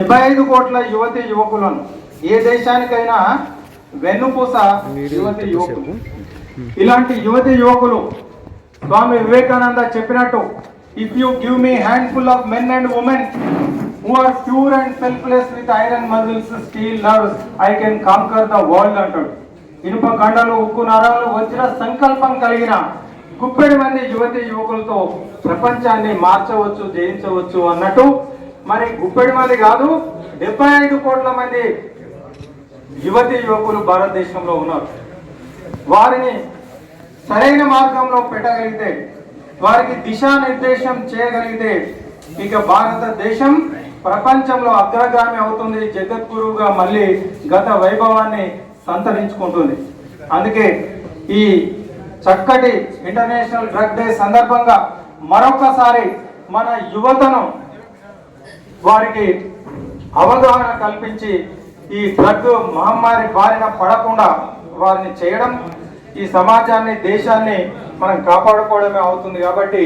డెబ్బై ఐదు కోట్ల యువతి యువకులను ఏ దేశానికైనా వెన్నుపూస యువతి యువకులు. ఇలాంటి యువతి యువకులు స్వామి వివేకానంద చెప్పినట్టు if you give me handful of men and women who are pure and selfless with iron muscles steel nerves I can conquer the world అంటాడు. ఇనుప కండలు ఉక్కు నరాలు వజ్ర సంకల్పం కలిగిన గుప్పెడి మంది యువతి యువకులతో ప్రపంచాన్ని మార్చవచ్చు జయించవచ్చు అన్నట్టు మరి గుప్పెడి మంది కాదు డెబ్బై ఐదు కోట్ల మంది యువతి యువకులు భారతదేశంలో ఉన్నారు. వారిని సరైన మార్గంలో పెట్టగలిగితే వారికి దిశానిర్దేశం చేయగలిగితే ఇక భారతదేశం ప్రపంచంలో అగ్రగామి అవుతుంది జగద్గురువుగా మళ్ళీ గత వైభవాన్ని సంతరించుకుంటుంది. అందుకే ఈ చక్కటి ఇంటర్నేషనల్ డ్రగ్ డే సందర్భంగా మరొకసారి మన యువతను వారికి అవగాహన కల్పించి ఈ డ్రగ్ మహమ్మారి బారిన పడకుండా వారిని చేయడం ఈ సమాజాన్ని దేశాన్ని మనం కాపాడుకోవడమే అవుతుంది కాబట్టి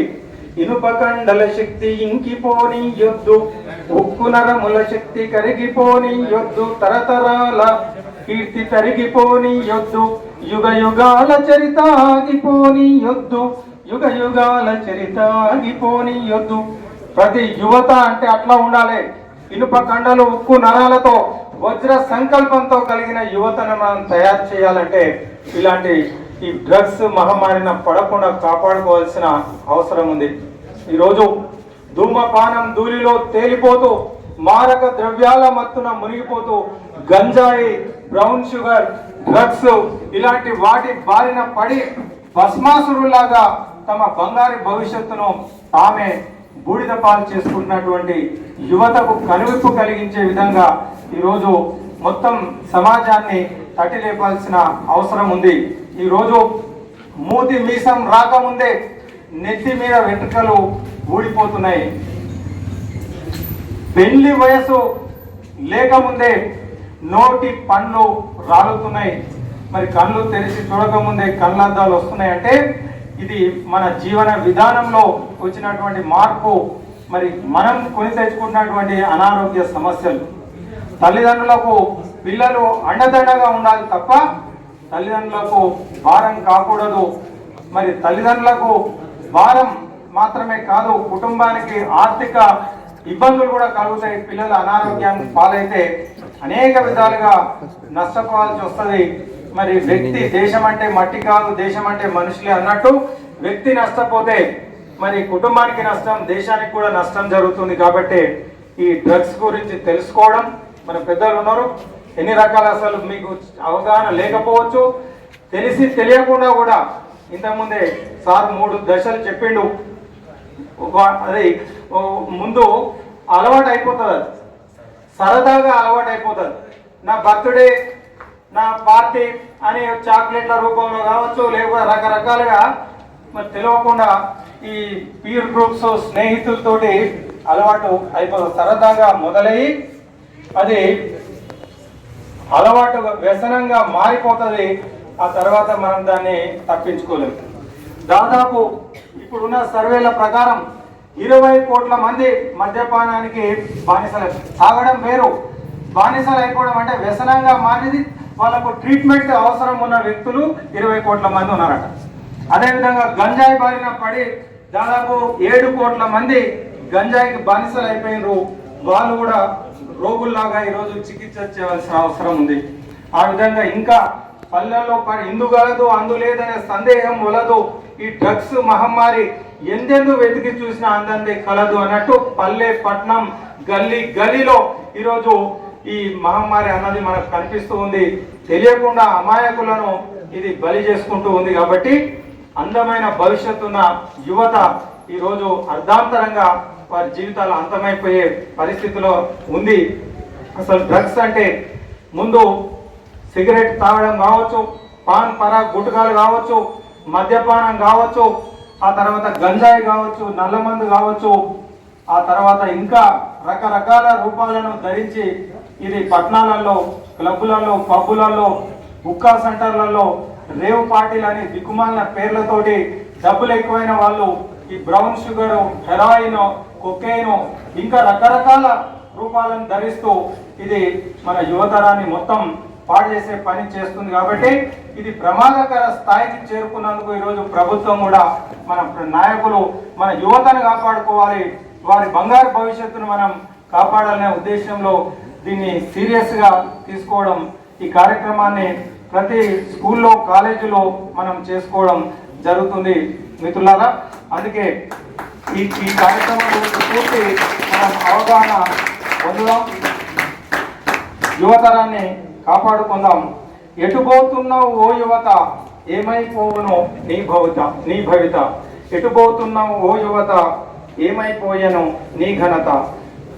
ఇనుపకండల శక్తి ఇంకిపోని యొద్దు ఉక్కు నరముల శక్తి కరిగిపోని యొద్దు తరతరాల కీర్తి తరిగిపోని యొద్దు యుగ యుగాల చరిత ఆగిపోని యొద్దు యుగ యుగాల చరిత ఆగిపోని యొద్దు ప్రతి యువత అంటే అట్లా ఉండాలి. ఇనుప కండలు ఉక్కు నరాలతో వజ్ర సంకల్పంతో కలిగిన యువతను మనం తయారు చేయాలంటే ఇలాంటి ఈ డ్రగ్స్ మహమ్మారిన పడకుండా కాపాడుకోవాల్సిన అవసరం ఉంది. ఈరోజు ధూమపానం ధూళిలో తేలిపోతూ మారక ద్రవ్యాల మత్తున మునిగిపోతూ గంజాయి బ్రౌన్ షుగర్ డ్రగ్స్ ఇలాంటి వాటి బారిన పడి భస్మాసురులాగా తమ బంగారు భవిష్యత్తును ఆమె బూడిద పాలు చేసుకుంటున్నటువంటి యువతకు కనువిప్పు కలిగించే విధంగా ఈరోజు మొత్తం సమాజాన్ని తట్టి లేపాల్సిన అవసరం ఉంది. ఈరోజు మూతి మీసం రాకముందే నెత్తి మీద వెంట్రుకలు ఊడిపోతున్నాయి. పెళ్ళి వయసు లేకముందే నోటి పండ్లు రాలుతున్నాయి. మరి కళ్ళు తెరిచి చూడకముందే కళ్ళద్దాలు వస్తున్నాయి. అంటే ఇది మన జీవన విధానంలో వచ్చినటువంటి మార్పు మరి మనం కొని తెచ్చుకున్నటువంటి అనారోగ్య సమస్యలు. తల్లిదండ్రులకు పిల్లలు అండదండగా ఉండాలి తప్ప తల్లిదండ్రులకు భారం కాకూడదు. మరి తల్లిదండ్రులకు భారం మాత్రమే కాదు కుటుంబానికి ఆర్థిక ఇబ్బందులు కూడా కలుగుతాయి. పిల్లలు అనారోగ్యానికి పాలైతే అనేక విధాలుగా నష్టపోవాల్సి వస్తుంది. మరి వ్యక్తి దేశం అంటే మట్టి కాదు దేశం అంటే మనుషులే అన్నట్టు వ్యక్తి నష్టపోతే మరి కుటుంబానికి నష్టం దేశానికి కూడా నష్టం జరుగుతుంది కాబట్టి ఈ డ్రగ్స్ గురించి తెలుసుకోవడం మన పెద్దలు ఉన్నారు ఎన్ని రకాల అసలు మీకు అవగాహన లేకపోవచ్చు తెలిసి తెలియకుండా కూడా ఇంతకుముందే సార్ మూడు దశలు చెప్పిండు. ఒక- అది ముందు అలవాటు అయిపోతుంది సరదాగా అలవాటు అయిపోతుంది నా బర్త్డే నా పార్టీ అని చాక్లెట్ల రూపంలో కావచ్చు లేకపోతే రకరకాలుగా మరి తెలియకుండా ఈ పీర్ గ్రూప్స్ స్నేహితులతోటి అలవాటు అయిపోతుంది సరదాగా మొదలయ్యి అది అలవాటు వ్యసనంగా మారిపోతుంది. ఆ తర్వాత మనం దాన్ని తప్పించుకోలేము. దాదాపు ఇప్పుడున్న సర్వేల ప్రకారం ఇరవై కోట్ల మంది మద్యపానానికి బానిసలు. తాగడం వేరు. బానిసలు అయిపోవడం అంటే వ్యసనంగా మారింది వాళ్ళకు ట్రీట్మెంట్ అవసరం ఉన్న వ్యక్తులు ఇరవై కోట్ల మంది ఉన్నారట. అదేవిధంగా గంజాయి బారిన పడి దాదాపు ఏడు కోట్ల మంది గంజాయికి బానిసలు అయిపోయినారు. వాళ్ళు కూడా రోగుల్లాగా ఈరోజు చికిత్స చేయవలసిన అవసరం ఉంది. ఆ విధంగా ఇంకా పల్లెల్లో ప- ఇందు గలదు అందు లేదనే సందేహం వలదు. ఈ డ్రగ్స్ మహమ్మారి ఎందెందు వెతికి చూసినా అందందే కలదు అన్నట్టు పల్లె పట్నం గల్లీ గల్లీలో ఈరోజు ఈ మహమ్మారి అన్నది మనకు కనిపిస్తూ ఉంది. తెలియకుండా అమాయకులను ఇది బలి చేసుకుంటూ ఉంది కాబట్టి అందమైన భవిష్యత్తు ఉన్న యువత ఈరోజు అర్ధాంతరంగా వారి జీవితాలు అంతమైపోయే పరిస్థితిలో ఉంది. అసలు డ్రగ్స్ అంటే ముందు సిగరెట్ తాగడం కావచ్చు పాన్ పరా గుట్కాలు కావచ్చు మద్యపానం కావచ్చు ఆ తర్వాత గంజాయి కావచ్చు నల్లమందు కావచ్చు ఆ తర్వాత ఇంకా రకరకాల రూపాలను ధరించి ఇది పట్టణాలలో క్లబ్బులలో పబ్బులలో హుక్కా సెంటర్లలో రేవ్ పార్టీలు అని దిక్కుమాలిన పేర్లతోటి డబ్బులు ఎక్కువైన వాళ్ళు ఈ బ్రౌన్ షుగర్ హెరాయిన్ కొకైన్ ఇంకా రకరకాల రూపాలను ధరిస్తూ ఇది మన యువతరాన్ని మొత్తం పాడు చేసే పని చేస్తుంది కాబట్టి ఇది ప్రమాదకర స్థాయికి చేరుకున్నందుకు ఈరోజు ప్రభుత్వం కూడా మన నాయకులు మన యువతను కాపాడుకోవాలి. వారి బంగారు భవిష్యత్తును మనం కాపాడాలనే ఉద్దేశంలో దీన్ని సీరియస్గా తీసుకోవడం ఈ కార్యక్రమాన్ని ప్రతి స్కూల్లో కాలేజీలో మనం చేసుకోవడం జరుగుతుంది. మిత్రులారా అందుకే ఈ ఈ కార్యక్రమం గురించి పూర్తి మనం అవగాహన పొందుదాం యువతరాన్ని కాపాడుకుందాం. ఎటుపోతున్నావు ఓ యువత? ఏమైపోవును నీ భవిత నీ భవిత. ఎటుపోతున్నావు ఓ యువత? ఏమైపోయెను నీ ఘనత?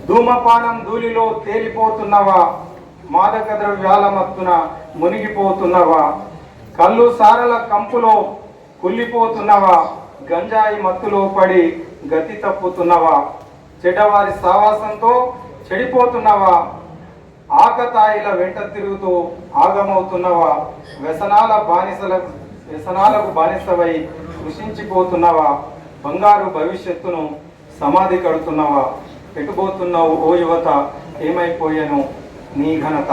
ధూమపానం ధూళిలో తేలిపోతున్నవా? మాదక ద్రవ్యాల మత్తున మునిగిపోతున్నవా? కళ్ళు సారల కంపులో కుళ్ళిపోతున్నవా? గంజాయి మత్తులో పడి గతి తప్పుతున్నవా? చెడ్డవారి సావాసంతో చెడిపోతున్నవా? ఆకతాయిల వెంట తిరుగుతూ ఆగమవుతున్నవా? వ్యసనాల బానిసల వ్యసనాలకు బానిసవై కృషించిపోతున్నవా? బంగారు భవిష్యత్తును సమాధి కడుతున్నావా? ఎటుపోతున్నావు ఓ యువత? ఏమైపోయాను నీ ఘనత?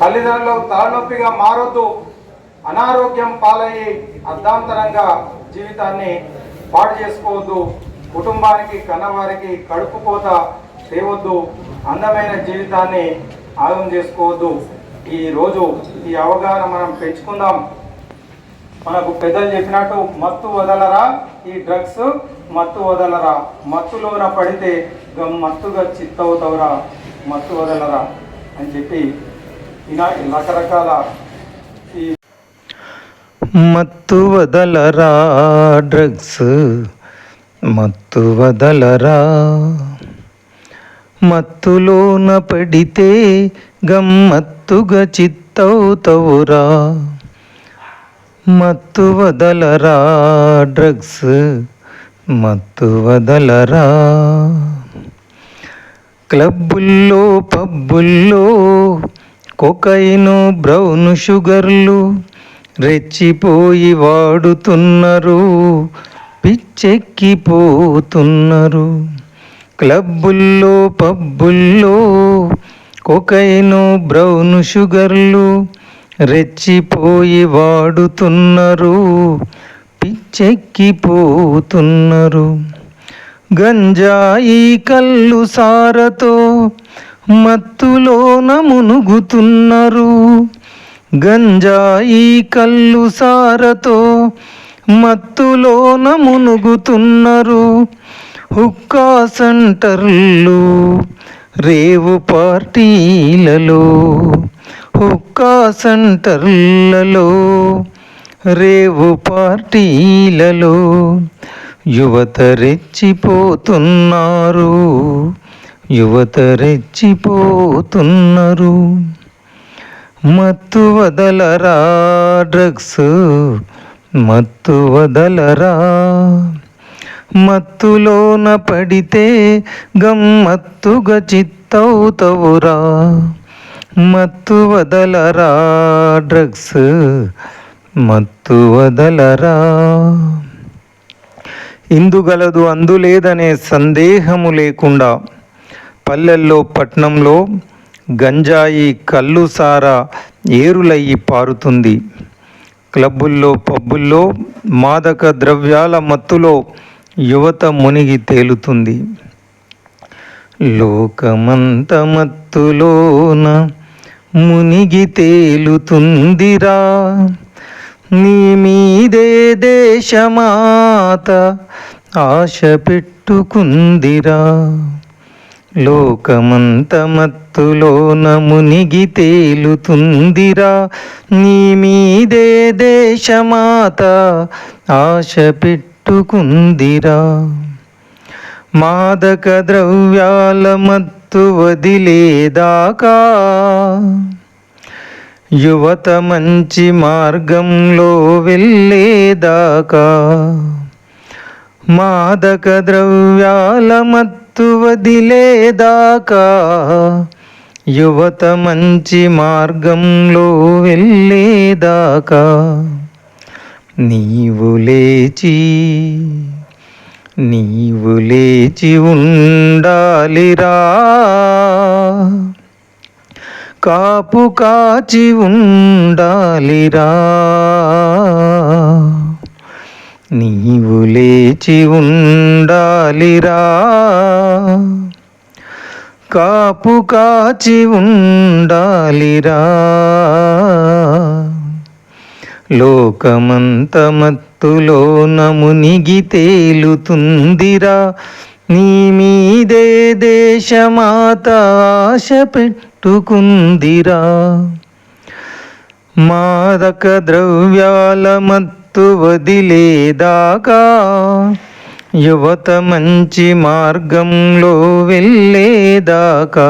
తల్లిదండ్రులు తలనొప్పిగా మారొద్దు. అనారోగ్యం పాలయ్యి అర్ధాంతరంగా జీవితాన్ని పాడు చేసుకోవద్దు. కుటుంబానికి కన్నవారికి కడుపు కోత తేవద్దు. అందమైన జీవితాన్ని ఆగం చేసుకోవద్దు. ఈ రోజు ఈ అవగాహన మనం పెంచుకుందాం. మనకు పెద్దలు చెప్పినట్టు మత్తు వదలరా? ఈ డ్రగ్స్ మత్తు వదలరా. మత్తులోన పడితే గమ్ మత్తుగా చిత్తవుతావురా. మత్తు వదలరా అని చెప్పి ఇలా రకరకాల ఈ మత్తు వదలరా డ్రగ్స్. మత్తు వదలరా. మత్తులోన పడితే గమ్మత్తుగా చిత్తవుతవురా. మత్తు వదలరా డ్రగ్స్. మత్తు వదలరా. క్లబ్బుల్లో పబ్బుల్లో కొకైను బ్రౌన్ షుగర్లు రెచ్చిపోయి వాడుతున్నారు పిచ్చెక్కిపోతున్నారు. క్లబ్బుల్లో పబ్బుల్లో కొకైను బ్రౌన్ షుగర్లు రెచ్చిపోయి వాడుతున్నారు పిచ్చెక్కిపోతున్నారు గంజాయి కళ్ళు సారతో మత్తులోన మునుగుతున్నారు గంజాయి కళ్ళు సారతో మత్తులోన మునుగుతున్నారు హుక్కా సెంటర్లు రేవు పార్టీలలో హుక్కా సెంటర్లలో రేవు పార్టీలలో యువత రెచ్చిపోతున్నారు. యువత రెచ్చిపోతున్నారు. మత్తు వదలరా డ్రగ్స్? మత్తు వదలరా? మత్తులోన పడితే గమ్మత్తుగా చిత్తవుతవురా. మత్తు వదలరా డ్రగ్స్? మత్తు వదలరా. ఇందుగలదు అందులేదనే సందేహము లేకుండా పల్లెల్లో పట్నంలో గంజాయి కళ్ళు సారా ఏరులయ్యి పారుతుంది. క్లబ్బుల్లో పబ్బుల్లో మాదక ద్రవ్యాల మత్తులో యువత మునిగి తేలుతుంది. లోకమంత మత్తులోన మునిగి తేలుతుందిరా. నీ మీదే దేశమాత ఆశ పెట్టుకుందిరా. లోకమంత మత్తులోన మునిగి తేలుతుందిరా. నీ మీదే దేశమాత ఆశ పెట్టుకుందిరా. మాదక ద్రవ్యాల మత్తు వదిలేదాకా యువత మంచి మార్గంలో వెళ్ళేదాకా మాదక ద్రవ్యాల మత్తు వదిలేదాకా యువత మంచి మార్గంలో వెళ్ళేదాకా నీవు లేచి నీవు లేచి ఉండాలిరా. కాపు కాచి ఉండాలిరా. నీవు లేచి ఉండాలిరా. కాపు కాచి ఉండాలిరా. లోకమంత మత్తులో నమునిగి తేలుతుందిరా. నీ మీదే దేశమాత ఆశ పెట్టుకుందిరా. మాదక ద్రవ్యాల మత్తు వదిలేదాకా యువత మంచి మార్గంలో వెళ్ళేదాకా.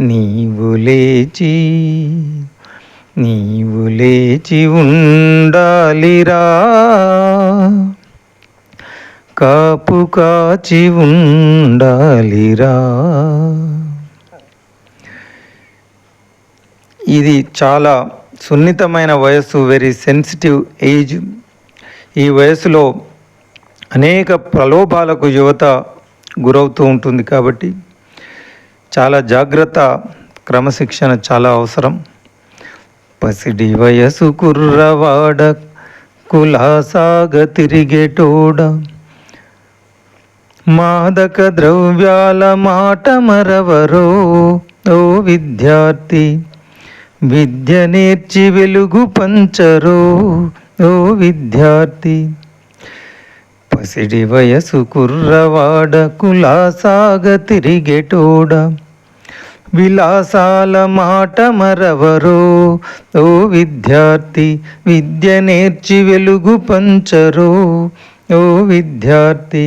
నీవు లేచి నీవు లేచి ఉండాలిరా. కాపు కాచి ఉండాలిరా. ఇది చాలా సున్నితమైన వయస్సు వెరీ సెన్సిటివ్ ఏజ్ ఈ వయసులో అనేక ప్రలోభాలకు యువత గురవుతూ ఉంటుంది కాబట్టి చాలా జాగ్రత్త క్రమశిక్షణ చాలా అవసరం. పసిడి వయసు కుర్రవాడ కులాసాగ తిరిగేటోడ. మాదక ద్రవ్యాల మాట మరవరో ఓ విద్యార్థి విద్య నేర్చి వెలుగు పంచరో ఓ విద్యార్థి. పసిడి వయసు కుర్రవాడ కులాసాగ తిరిగెటోడ విలాసాల మాట మరవరో ఓ విద్యార్థి విద్య నేర్చి వెలుగు పంచరో ఓ విద్యార్థి.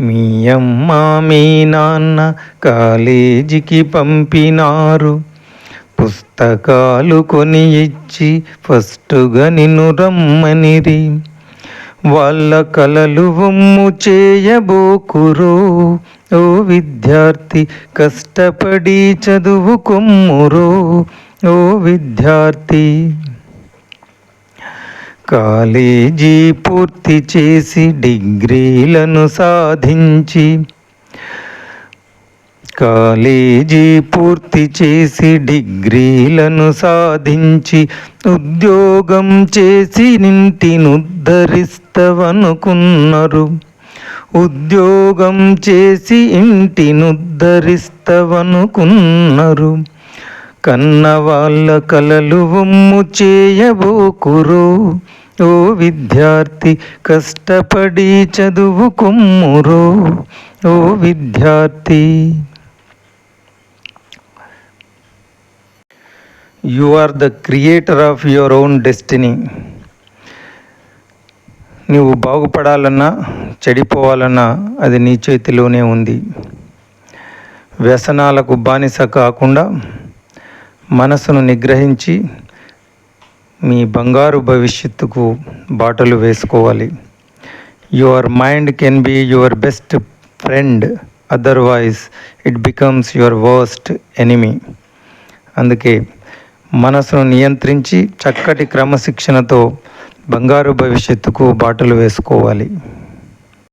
మీ అమ్మ మీ నాన్న కాలేజీకి పంపినారు. పుస్తకాలు కొని ఇచ్చి ఫస్టుగా నిన్ను రమ్మనిరి. వాళ్ళ కలలు ఉమ్ము చేయబోకురో. ఓ విద్యార్థి కష్టపడి చదువుకొమ్మురో. ఓ విద్యార్థి కాలేజీ పూర్తి చేసి డిగ్రీలను సాధించి కాలేజీ పూర్తి చేసి డిగ్రీలను సాధించి ఉద్యోగం చేసి ఇంటినుద్ధరిస్తవనుకున్నారు ఉద్యోగం చేసి ఇంటినుద్ధరిస్తవనుకున్నారు కన్న వాళ్ళ కలలు ఉమ్ము చేయబోకురు. ఓ విద్యార్థి కష్టపడి చదువు ఓ విద్యార్థి. You are the creator of your own destiny నువ్వు బాగుపడాలన్నా చెడిపోవాలన్నా అది నీ చేతిలోనే ఉంది. వ్యసనాలకు బానిస కాకుండా మనసును నిగ్రహించి మీ బంగారు భవిష్యత్తుకు బాటలు వేసుకోవాలి. Your mind can be your best friend otherwise it becomes your worst enemy అందుకే మనసును నియంత్రించి చక్కటి క్రమశిక్షణతో బంగారు భవిష్యత్తుకు బాటలు వేసుకోవాలి.